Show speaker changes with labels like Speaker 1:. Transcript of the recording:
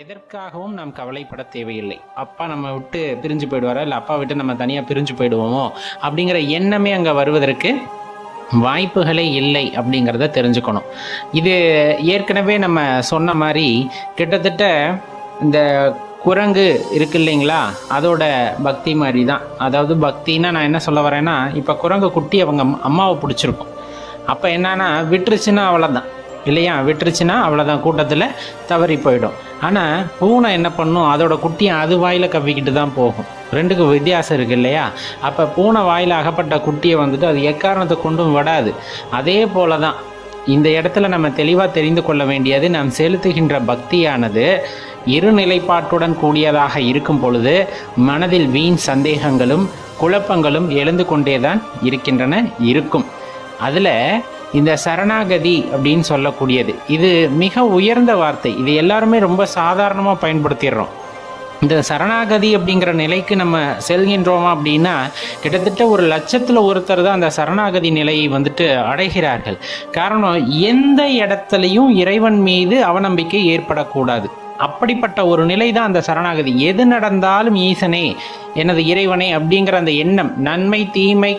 Speaker 1: எதற்காகவும் நாம் கவலைப்பட தேவையில்லை. அப்பா நம்ம விட்டு பிரிஞ்சு போயிடுவாரா? இல்லை அப்பா விட்டு நம்ம தனியாக பிரிஞ்சு போயிடுவோமோ? அப்படிங்கிற எண்ணமே அங்கே வருவதற்கு வாய்ப்புகளே இல்லை அப்படிங்கிறத தெரிஞ்சுக்கணும். இது ஏற்கனவே நம்ம சொன்ன மாதிரி கிட்டத்தட்ட இந்த குரங்கு இருக்கு இல்லைங்களா? அதோட பக்தி மாதிரி தான் அதாவது பக்தின்னா நான் என்ன சொல்ல வரேன்னா இப்போ குரங்கு குட்டி அவங்க அம்மாவை பிடிச்சிருக்கும். அப்போ என்னன்னா விட்டுருச்சுன்னா அவ்வளோதான் இல்லையா? விட்டுருச்சுன்னா அவ்வளோதான் கூட்டத்தில் தவறி போயிடும். ஆனால் பூனை என்ன பண்ணும்? அதோட குட்டியை அது வாயில் கவ்விக்கிட்டு தான் போகும். ரெண்டுக்கும் வித்தியாசம் இருக்கு இல்லையா? அப்போ பூனை வாயில் அகப்பட்ட குட்டியை வந்துட்டு அது எக்காரணத்தை கொண்டும் விடாது அதே போல தான் இந்த இடத்துல நம்ம தெளிவாக தெரிந்து கொள்ள வேண்டியது நாம் செலுத்துகின்ற பக்தியானது இருநிலைப்பாட்டுடன் கூடியதாக இருக்கும் பொழுது மனதில் வீண் சந்தேகங்களும் குழப்பங்களும் எழுந்து கொண்டே தான் இருக்கின்றன இருக்கும். அதில் இந்த சரணாகதி அப்படின்னு சொல்லக்கூடியது. இது மிக உயர்ந்த வார்த்தை. இது எல்லாருமே ரொம்ப சாதாரணமாக பயன்படுத்திடுறோம். இந்த சரணாகதி அப்படிங்கிற நிலைக்கு நம்ம செல்கின்றோம் அப்படின்னா கிட்டத்தட்ட ஒரு லட்சத்தில் ஒருத்தர் தான் அந்த சரணாகதி நிலையை வந்துட்டு அடைகிறார்கள். காரணம் எந்த இடத்துலையும் இறைவன் மீது அவநம்பிக்கை ஏற்படக்கூடாது. அப்படிப்பட்ட ஒரு நிலை தான் அந்த சரணாகதி. எது நடந்தாலும் ஈசனே எனது இறைவனே அப்படிங்கிற அந்த எண்ணம் நன்மை தீமை